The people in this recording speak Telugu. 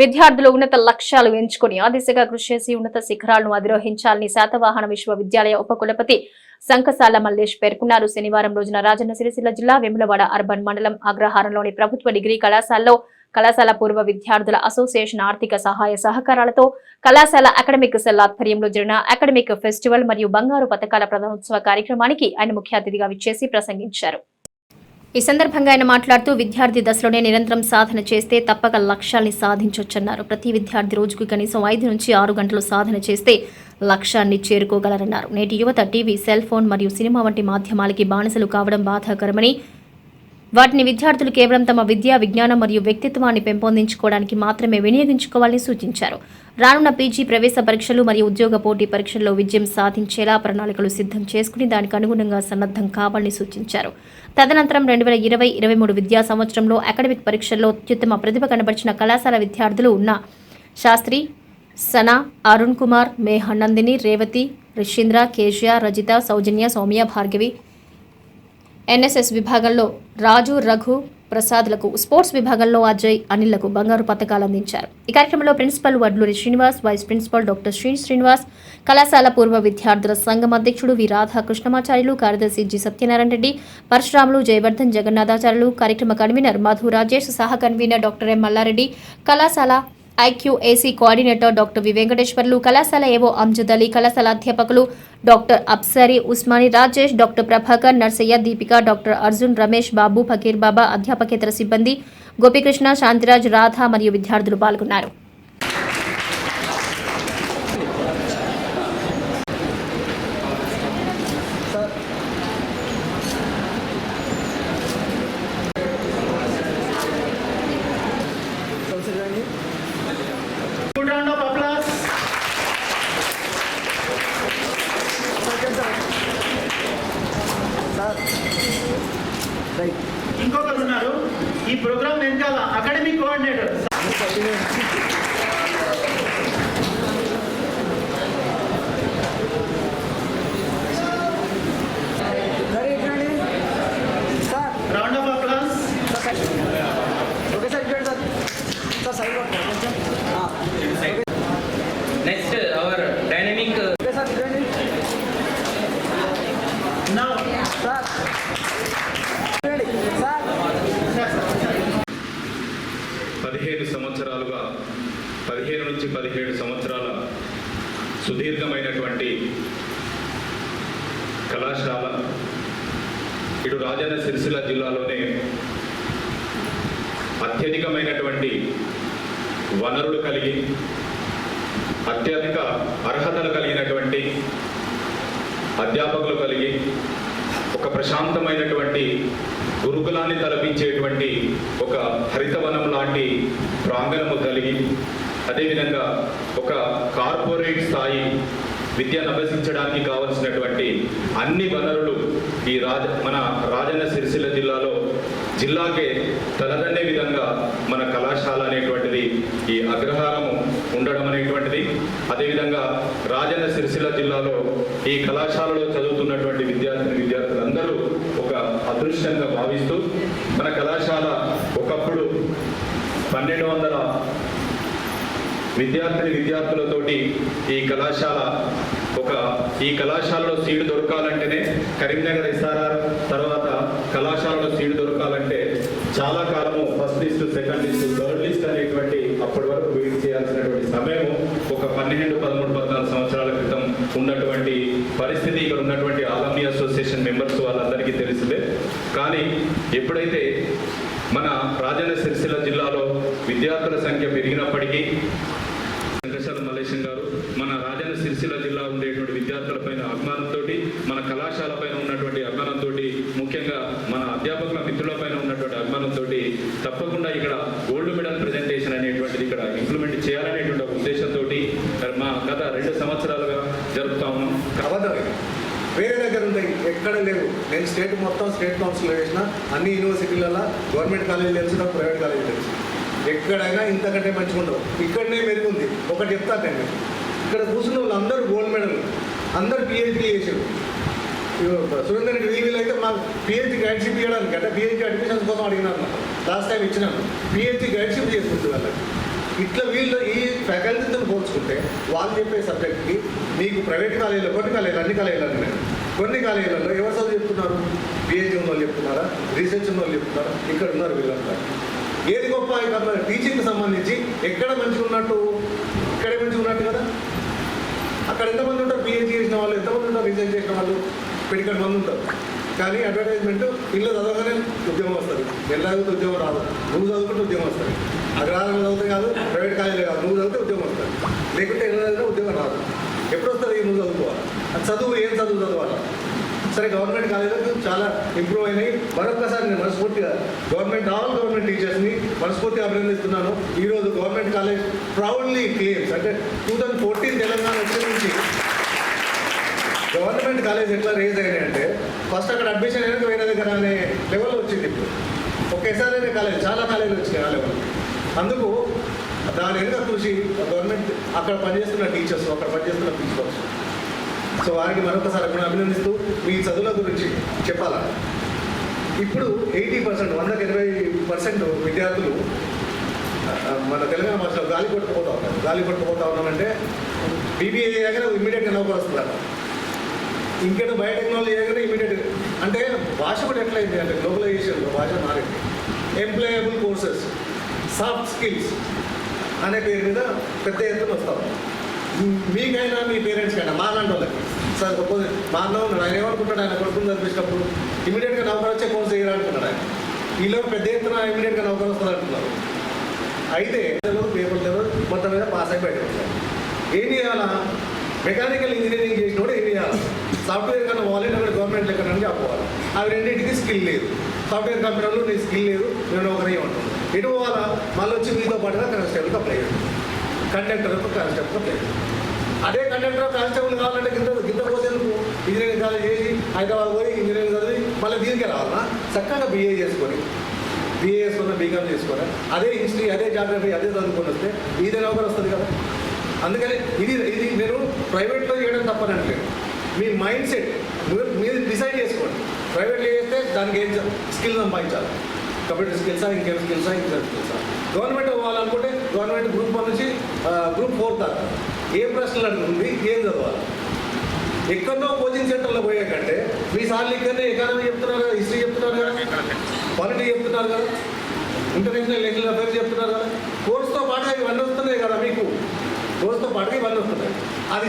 విద్యార్థులు ఉన్నత లక్ష్యాలు ఎంచుకుని ఆ దిశగా కృషి చేసి ఉన్నత శిఖరాలను అధిరోహించాలని శాతవాహన విశ్వవిద్యాలయ ఉపకులపతి సంకసాల మల్లేష్ పేర్కొన్నారు. శనివారం రోజున రాజన్న సిరిసిల్ల జిల్లా వెములవాడ అర్బన్ మండలం అగ్రహారంలోని ప్రభుత్వ డిగ్రీ కళాశాలలో కళాశాల పూర్వ విద్యార్థుల అసోసియేషన్ ఆర్థిక సహాయ సహకారాలతో కళాశాల అకాడమిక్ సెల్ ఆధ్వర్యంలో జరిగిన అకాడమిక్ ఫెస్టివల్ మరియు బంగారు పథకాల ప్రధానోత్సవ కార్యక్రమానికి ఆయన ముఖ్య అతిథిగా విచ్చేసి ప్రసంగించారు. ఈ సందర్భంగా ఆయన మాట్లాడుతూ విద్యార్థి దశలోనే నిరంతరం సాధన చేస్తే తప్పక లక్ష్యాన్ని సాధించొచ్చన్నారు. ప్రతి విద్యార్థి రోజుకు కనీసం ఐదు నుంచి ఆరు గంటలు సాధన చేస్తే లక్ష్యాన్ని చేరుకోగలరన్నారు. నేటి యువత టీవీ సెల్ ఫోన్ మరియు సినిమా వంటి మాధ్యమాలకి బానిసలు కావడం బాధాకరమని వాటిని విద్యార్థులు కేవలం తమ విద్యా విజ్ఞానం మరియు వ్యక్తిత్వాన్ని పెంపొందించుకోవడానికి మాత్రమే వినియోగించుకోవాలని సూచించారు. రానున్న పీజీ ప్రవేశ పరీక్షలు మరియు ఉద్యోగ పోటీ పరీక్షల్లో విజయం సాధించేలా ప్రణాళికలు సిద్ధం చేసుకుని దానికి అనుగుణంగా సన్నద్ధం కావాలని సూచించారు. తదనంతరం రెండు వేల ఇరవై ఇరవై మూడు విద్యా సంవత్సరంలో అకాడమిక్ పరీక్షల్లో అత్యుత్తమ ప్రతిభ కనబరిచిన కళాశాల విద్యార్థులు ఉన్న శాస్త్రి సనా అరుణ్ కుమార్ మేహనందిని రేవతి రిషీంద్ర కేశియా రజిత సౌజన్య సౌమ్య భార్గవి ఎన్ఎస్ఎస్ విభాగంలో రాజు రఘు ప్రసాద్లకు స్పోర్ట్స్ విభాగంలో అజయ్ అనిల్లకు బంగారు పథకాలు అందించారు. ఈ కార్యక్రమంలో principal Vadluri Srinivas vice principal doctor Sri Srinivas కళాశాల పూర్వ విద్యార్థుల సంఘం అధ్యక్షుడు వి రాధాకృష్ణమాచార్యులు కార్యదర్శి జి సత్యనారాయణ రెడ్డి పరశురాములు జయవర్ధన్ జగన్నాథాచార్యులు కార్యక్రమ కన్వీనర్ మధు రాజేష్ సహ కన్వీనర్ డాక్టర్ ఎం మల్లారెడ్డి కళాశాల IQAC coordinator doctor V Venkateswarlu కళాశాల ఏవో అమ్జద్ అలీ కళాశాల అధ్యాపకులు doctor Afsari Usmani Rajesh doctor Prabhakar Narsaiah Deepika doctor Arjun Ramesh Babu Fakir Baba అధ్యాపకేతర సిబ్బంది గోపికృష్ణ శాంతిరాజ్ రాధ మరియు విద్యార్థులు పాల్గొన్నారు. ఈ ప్రోగ్రామ్ వెనకాల academic coordinator. Round of applause okay sir ఇట్లాండి sir sir side కొట్టండి కొంచెం ఆ, Next, our dynamic okay sir ఇట్లాండి now sir ఇట్లాండి సార్ పదిహేను సంవత్సరాలుగా పదిహేను నుంచి పదిహేడు సంవత్సరాల సుదీర్ఘమైనటువంటి కళాశాల ఇటు రాజన్న సిరిసిల్ల జిల్లాలోనే అత్యధికమైనటువంటి వనరులు కలిగి అత్యధిక అర్హతలు కలిగినటువంటి అధ్యాపకులు కలిగి ఒక ప్రశాంతమైనటువంటి గురుకులాన్ని తలపించేటువంటి ఒక హరితవనం లాంటి ప్రాంగణము కలిగి అదేవిధంగా ఒక కార్పొరేట్ స్థాయి విద్యను అభ్యసించడానికి కావలసినటువంటి అన్ని వనరులు ఈ రాజ మన రాజన్న సిరిసిల్ల జిల్లాలో జిల్లాకే తలదన్నే విధంగా మన కళాశాల అనేటువంటిది ఈ అగ్రహారము ఉండడం అనేటువంటిది. అదేవిధంగా రాజన్న సిరిసిల్ల జిల్లాలో ఈ కళాశాలలో చదువుతున్నటువంటి విద్యార్థిని విద్యార్థులందరూ ఒక అదృష్టంగా భావిస్తూ మన కళాశాల ఒకప్పుడు పన్నెండు వందల విద్యార్థిని విద్యార్థులతోటి ఈ కళాశాల ఒక ఈ కళాశాలలో సీటు దొరకాలంటేనే కరీంనగర్ ఎస్ఆర్ఆర్ తర్వాత చాలా కాలము first list second list third list అనేటువంటి అప్పటి వరకు వెయిట్ చేయాల్సినటువంటి సమయం ఒక పన్నెండు పదమూడు పద్నాలుగు సంవత్సరాల క్రితం ఉన్నటువంటి పరిస్థితి ఇక్కడ ఉన్నటువంటి ఆలమీ అసోసియేషన్ మెంబర్స్ వాళ్ళందరికీ తెలిసిందే కానీ ఎప్పుడైతే మన రాజన్న సిరిసిల్ల జిల్లాలో విద్యార్థుల సంఖ్య పెరిగినప్పటికీ వెంకటేశ్వర మల్లేశం గారు మన రాజన్న సిరిసిల్ల జిల్లా ఉండే విద్యార్థులపైన అభిమానంతో మన కళాశాల పైన ఉన్నటువంటి అభిమానంతో ముఖ్యంగా మన అధ్యాపకుల మిత్రుల పైన ఉన్నటువంటి అభిమానంతో తప్పకుండా ఇక్కడ గోల్డ్ మెడల్ ప్రజెంటేషన్ అనేటువంటిది ఇక్కడ ఇంప్లిమెంట్ చేయాలనేటువంటి ఒక ఉద్దేశంతో మా గత రెండు సంవత్సరాలుగా జరుపుతా ఉన్నాం. వేరే దగ్గర ఉంటాయి ఎక్కడ లేవు. నేను స్టేట్ మొత్తం స్టేట్ కౌన్సిల్ వేసిన అన్ని యూనివర్సిటీలలో గవర్నమెంట్ కాలేజీ తెలుసు ప్రైవేట్ కాలేజీ తెలుసు. ఎక్కడైనా ఇంతకంటే మంచిగా ఉండవు. ఇక్కడనే మెరుగుంది. ఒకటి చెప్తాను నేను. ఇక్కడ కూర్చున్న వాళ్ళు అందరూ గోల్డ్ మెడల్ అందరూ పిహెచ్డీ చేసారు సురేందర్ రెడ్డి వీళ్ళు పిహెచ్డీ గైడ్షిప్ ఇవ్వడానికి అంటే పిహెచ్డీ అడ్మిషన్స్ కోసం అడిగినాను లాస్ట్ టైం ఇచ్చినాను పిహెచ్డీ గైడ్షిప్ చేసుకుంటుంది వాళ్ళకి. ఇట్లా వీళ్ళు ఈ ఫ్యాకల్టీతో పోల్చుకుంటే వాళ్ళు చెప్పే సబ్జెక్ట్కి మీకు ప్రైవేట్ కాలేజీలో కొన్ని కాలేజీలు అన్ని కాలేజీలు నేను కొన్ని కాలేజీలలో ఎవరు చదువు చెప్తున్నారు? పిహెచ్డి ఉన్న వాళ్ళు చెప్తున్నారా? రీసెర్చ్ ఉన్న వాళ్ళు చెప్తున్నారా? ఇక్కడ ఉన్నారు వీళ్ళంతా. ఏది గొప్ప ఇక్కడ టీచింగ్కి సంబంధించి ఎక్కడ మంచిగా ఉన్నట్టు? ఇక్కడే మంచిగా ఉన్నట్టు కదా? అక్కడ ఎంతమంది ఉంటారు? పిహెచ్డి చేసిన వాళ్ళు ఎంతమంది ఉంటారు? రీసెర్చ్ చేసిన వాళ్ళు? ఇక్కడ మంది ఉంటారు. కానీ అడ్వర్టైజ్మెంట్ ఇల్లు చదవగానే ఉద్యోగం వస్తుంది. ఎలా చదివితే ఉద్యోగం రాదు. నువ్వు చదువుకుంటే ఉద్యోగం వస్తుంది. అగ్రహారం చదివితే కాదు ప్రైవేట్ కాలేజీలో కాదు. నువ్వు చదివితే ఉద్యోగం వస్తుంది. లేకుంటే ఎలా చదివినా ఉద్యోగం రాదు. ఎప్పుడు వస్తుంది నువ్వు చదువుకోవాలి? అది చదువు ఏం చదువు చదవాలి? సరే గవర్నమెంట్ కాలేజీలకు చాలా ఇంప్రూవ్ అయినాయి. మరొకసారి నేను మనస్ఫూర్తిగా గవర్నమెంట్ ఆల్ గవర్నమెంట్ టీచర్స్ని మనస్ఫూర్తిగా అభినందిస్తున్నాను. ఈరోజు గవర్నమెంట్ కాలేజ్ ప్రౌడ్లీ క్లియర్స్ అంటే టూ థౌజండ్ ఫోర్టీన్ తెలంగాణ వచ్చే నుంచి గవర్నమెంట్ కాలేజ్ ఎట్లా రేజ్ అయినాయి అంటే ఫస్ట్ అక్కడ అడ్మిషన్ ఎందుకు వేరే దగ్గర అనే లెవెల్ వచ్చింది ఇప్పుడు. ఒకేసారి అనే కాలేజ్ చాలా కాలేజీలు వచ్చినాయి ఆ లెవెల్ అందుకు దాని వెనుక కృషి గవర్నమెంట్ అక్కడ పనిచేస్తున్న టీచర్స్ అక్కడ పనిచేస్తున్న ప్రిన్సిపల్స్ సో వారికి మరొకసారి కూడా అభినందిస్తూ మీ చదువుల గురించి చెప్పాలా? ఇప్పుడు ఎయిటీ పర్సెంట్ వందకి ఇరవై పర్సెంట్ విద్యార్థులు మన తెలంగాణ భాషలో గాలి కొట్టుకుపోతా ఉన్నారు. గాలి కొట్టుకుపోతా ఉన్నామంటే బీబీఏ దగ్గర ఇమీడియట్గా నౌకరు వస్తున్నారు ఇంకేదో బయోటెక్నాలజీ చేయగానే ఇమీడియట్ అంటే భాష కూడా ఎట్లయింది అంటే గ్లోబలైజేషన్లో భాష మారింది. ఎంప్లాయబుల్ కోర్సెస్ సాఫ్ట్ స్కిల్స్ అనే పేరు మీద పెద్ద ఎత్తున వస్తాం మీకైనా మీ పేరెంట్స్కైనా మా లాంటి వాళ్ళకి సార్ సపోజ్ మా అన్న ఉన్నాడు ఆయన ఏమనుకుంటాడు? ఆయన కొడుకుని చదివించినప్పుడు ఇమీడియట్గా నౌకర్ వచ్చే కోర్స్ చేయాలనుకున్నాడు ఆయన. ఈలో పెద్ద ఎత్తున ఇమీడియట్గా నౌకర్ వస్తుంది అంటున్నారు అయితే పేపర్ తెలియదు మొత్తం మీద పాస్ అయిపోయాడు. ఏం చేయాలా? మెకానికల్ ఇంజనీరింగ్ చేసినప్పుడు ఏం చేయాలి? సాఫ్ట్వేర్ కన్నా వాలెట్ అక్కడ గవర్నమెంట్ ఎక్కడ చెప్పుకోవాలి అవి రెండింటికి స్కిల్ లేదు. సాఫ్ట్వేర్ కంపెనీలో నీ స్కిల్ లేదు నేను ఒకరి ఉంటాను ఎటు పోవాలా? మళ్ళీ వచ్చి మీతో పాటుగా కానిస్టేబుల్కి అప్లై చేయాలి. కండక్టర్ కానిస్టేబుల్కి అప్లై చేయాలి. అదే కండక్టర్ కానిస్టేబుల్ కావాలంటే కింద కింద పోసేందుకు ఇంజనీరింగ్ కాలేజ్ చేసి హైదరాబాద్ పోయి ఇంజనీరింగ్ చదివి మళ్ళీ దీనికే రావాలా? చక్కగా బీఏ చేసుకొని బీఏ చేసుకున్న బీకామ్ చేసుకున్నా అదే హిస్టరీ అదే జాగ్రఫీ అదే చదువుకొని వస్తే ఇదే నౌకరు వస్తుంది కదా. అందుకని ఇది ఇది నేను ప్రైవేట్లో చేయడం తప్పనట్లేదు. మీ మైండ్ సెట్ మీరు మీరు డిసైడ్ చేసుకోండి. ప్రైవేట్లో చేస్తే దానికి ఏం స్కిల్ సంపాదించాలి. కంప్యూటర్ స్కిల్సా ఇంకేం స్కిల్సా ఇంకేం స్కిల్సా గవర్నమెంట్ పోవాలనుకుంటే గవర్నమెంట్ గ్రూప్ వన్ నుంచి గ్రూప్ ఫోర్ దాకా. ఏ ప్రశ్నలు అడుగుతుంది ఏం చదవాలి? ఎక్కడో కోచింగ్ సెంటర్లో పోయే కంటే మీ సార్లు ఇక్కడనే ఎకానమీ చెప్తున్నారు కదా హిస్టరీ చెప్తున్నారు కదా పాలిటీ చెప్తున్నారు కదా ఇంటర్నేషనల్ లెక్కల అఫైర్స్ చెప్తున్నారు కదా. కోర్సుతో పాటుగా ఇవన్నీ వస్తున్నాయి కదా మీకు. కోర్సుతో పాటుగా ఇవన్నీ వస్తున్నాయి. అది